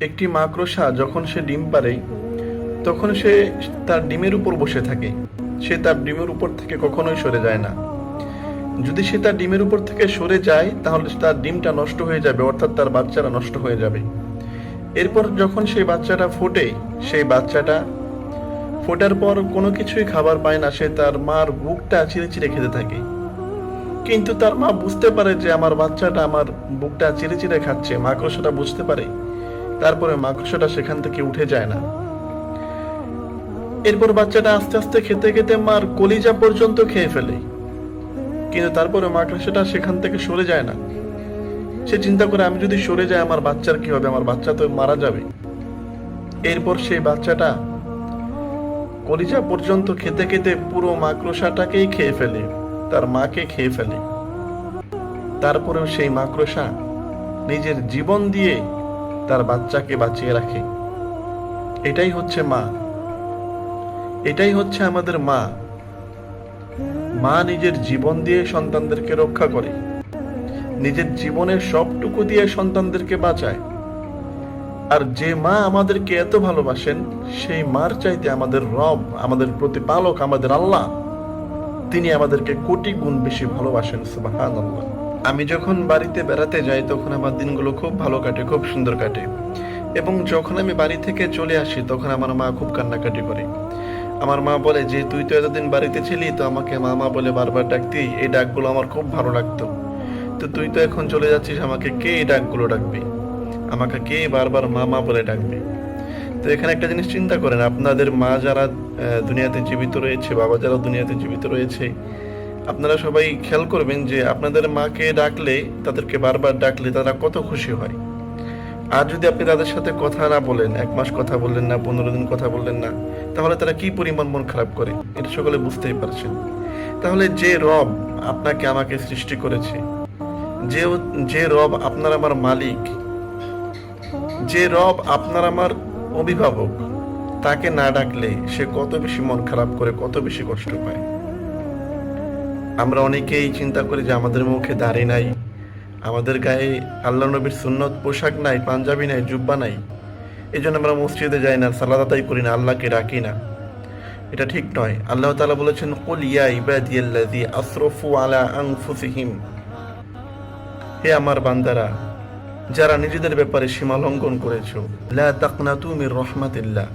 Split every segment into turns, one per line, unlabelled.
একটি মাকড়সা যখন সে ডিম পারে তখন সে তার ডিমের উপর বসে থাকে। সে তার ডিমের উপর থেকে কখনোই সরে যায় না। যদি সে তার ডিমের উপর থেকে সরে যায়, তাহলে তার ডিমটা নষ্ট হয়ে যাবে, অর্থাৎ তার বাচ্চারা নষ্ট হয়ে যাবে। এরপর যখন সেই বাচ্চাটা ফোটে, সেই বাচ্চাটা ফোটার পর কোনো কিছুই খাবার পায় না, সে তার মার বুকটা চিরে চিরে খেতে থাকে। কিন্তু তার মা বুঝতে পারে যে আমার বাচ্চাটা আমার বুকটা চিরে চিরে খাচ্ছে, মাকড়সাটা বুঝতে পারে। তারপরে মাকড়সাটা সেখান থেকে উঠে যায় না। এরপর বাচ্চাটা আস্তে আস্তে খেতে খেতে মার কলিজা পর্যন্ত খেয়ে ফেলে। কিন্তু তারপরে মাকড়সাটা সেখান থেকে সরে যায় না। সে চিন্তা করে, আমি যদি সরে যাই, আমার বাচ্চার কি হবে? আমার বাচ্চা তো মারা যাবে। এরপর সেই বাচ্চাটা কলিজা পর্যন্ত খেতে খেতে পুরো মাকড়সাটাকেই খেয়ে ফেলে, তার মাকে খেয়ে ফেলে। তারপরেও সেই মাকড়সা নিজের জীবন দিয়ে তার বাচ্চাকে বাঁচিয়ে রাখে। এটাই হচ্ছে মা। এটাই হচ্ছে আমাদের মা। মা নিজের জীবন দিয়ে সন্তানদেরকে রক্ষা করে। নিজের জীবনের সবটুকু দিয়ে সন্তানদেরকে বাঁচায়। আর যে মা আমাদেরকে এত ভালোবাসেন, সেই মার চাইতে আমাদের রব, আমাদের প্রতিপালক, আমাদের আল্লাহ, তিনি আমাদেরকে কোটি গুণ বেশি ভালোবাসেন সুবাহান আমি যখন বাড়িতে বেড়াতে যাই, তখন আমার দিনগুলো খুব ভালো কাটে, খুব সুন্দর কাটে। এবং যখন আমি বাড়ি থেকে চলে আসি, তখন আমার মা খুব কান্নাকাটি করে। আমার মা বলে, যে তুই তো এতদিন বাড়িতে ছিলি, তো আমাকে মামা বলে বারবার ডাকতি, এই ডাকগুলো আমার খুব ভালো লাগতো। তো তুই তো এখন চলে যাচ্ছিস, আমাকে কে এই ডাকগুলো ডাকবে? আমাকে কে বারবার মামা বলে ডাকবে? তো এখানে একটা জিনিস চিন্তা করেন, আপনাদের মা যারা দুনিয়াতে জীবিত রয়েছে, বাবা যারা দুনিয়াতে জীবিত রয়েছে আপনারা সবাই খেয়াল করবেন যে আপনাদের মাকে ডাকলে, তাদেরকে বারবার ডাকলে তারা কত খুশি হয়। আর যদি আপনি তাদের সাথে কথা না বলেন, এক মাস কথা বললেন না, পনেরো দিন কথা বললেন না, তাহলে তারা কি পরিমাণ মন খারাপ করে? এটা সকলে বুঝতেই পারছেন। তাহলে যে রব আপনাকে আমাকে সৃষ্টি করেছে, যে যে রব আপনার আমার মালিক, যে রব আপনার আমার অভিভাবক, তাকে না ডাকলে সে কত বেশি মন খারাপ করে, কত বেশি কষ্ট পায়। আমরা অনেকেই চিন্তা করি যে আমাদের মুখে দাড়ি নাই, আমাদের গায়ে আল্লাহ নবীর সুন্নত পোশাক নাই, পাঞ্জাবি নাই, জুব্বা নাই। এই জন্য আমরা মসজিদে যাই না সালাদ আদায় করি না, আল্লাহকে ডাকি না। এটা ঠিক নয়। আল্লাহ তালা বলেছেন ইয়া আসরাফু আলা আনফুসিহিম। হে আমার বান্দারা, যারা নিজেদের ব্যাপারে সীমা লঙ্ঘন করেছ, লা তাকনাতু মির রহমাতিল্লাহ।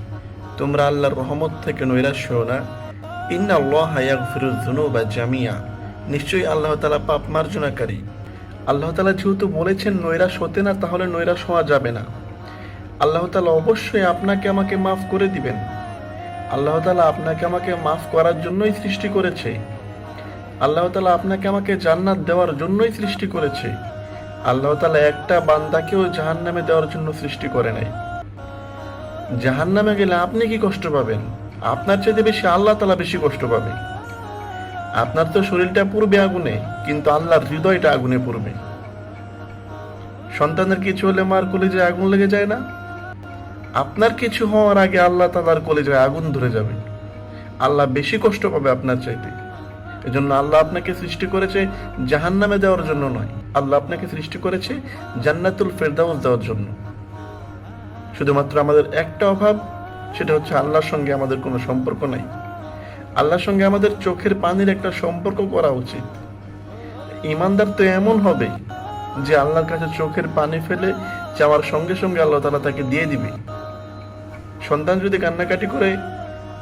তোমরা আল্লাহর রহমত থেকে নৈরাশ্য না। জামিয়া নিশ্চয়ই আল্লাহ তালা পাপ মার্জনাকারী। আল্লাহ তালা যেহেতু বলেছেন, নৈরাশ হতে না, তাহলে নৈরাশ হওয়া যাবে না। আল্লাহ তালা অবশ্যই আপনাকে আমাকে মাফ করে দিবেন। আল্লাহ তালা আপনাকে আমাকে মাফ করার জন্যই সৃষ্টি করেছে। আল্লাহ তালা আপনাকে আমাকে জান্নাত দেওয়ার জন্যই সৃষ্টি করেছে। আল্লাহ তালা একটা বান্দাকেও জাহান্নামে দেওয়ার জন্য সৃষ্টি করে নাই। জাহান্নামে গেলে আপনি কি কষ্ট পাবেন? আপনার চাইতে বেশি আল্লাহ তালা বেশি কষ্ট পাবে। আপনার তো শরীরটা পূর্বে আগুনে, কিন্তু আল্লাহর হৃদয়টা আগুনে পড়বে। সন্তানের কিছু হলে মার কলেজে আগুন লেগে যায় না। আপনার কিছু হওয়ার আগে আল্লাহ তালার কলেজে আগুন ধরে যাবে। আল্লাহ বেশি কষ্ট পাবে আপনার চাইতে। এজন্য আল্লাহ আপনাকে সৃষ্টি করেছে জাহান নামে দেওয়ার জন্য নয়। আল্লাহ আপনাকে সৃষ্টি করেছে জান্নাতুল ফেরদাউস দেওয়ার জন্য। শুধুমাত্র আমাদের একটা অভাব সেটা হচ্ছে আল্লাহর সঙ্গে আমাদের কোনো সম্পর্ক নাই। আল্লাহর সঙ্গে আমাদের চোখের পানির একটা সম্পর্ক করা উচিত। ইমানদার তো এমন হবে যে আল্লাহর কাছে চোখের পানি ফেলে যাওয়ার সঙ্গে সঙ্গে আল্লাহ তালা তাকে দিয়ে দিবে। সন্তান যদি কান্নাকাটি করে,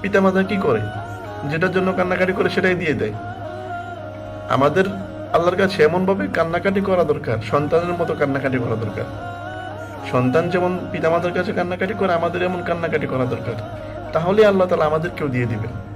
পিতামাতা কি করে? যেটার জন্য কান্নাকাটি করে সেটাই দিয়ে দেয়। আমাদের আল্লাহর কাছে এমনভাবে কান্নাকাটি করা দরকার, সন্তানের মতো কান্নাকাটি করা দরকার। সন্তান যেমন পিতামাতার কাছে কান্নাকাটি করে, আমাদের এমন কান্নাকাটি করা দরকার। তাহলে আল্লাহ তালা আমাদেরকেও দিয়ে দিবেন।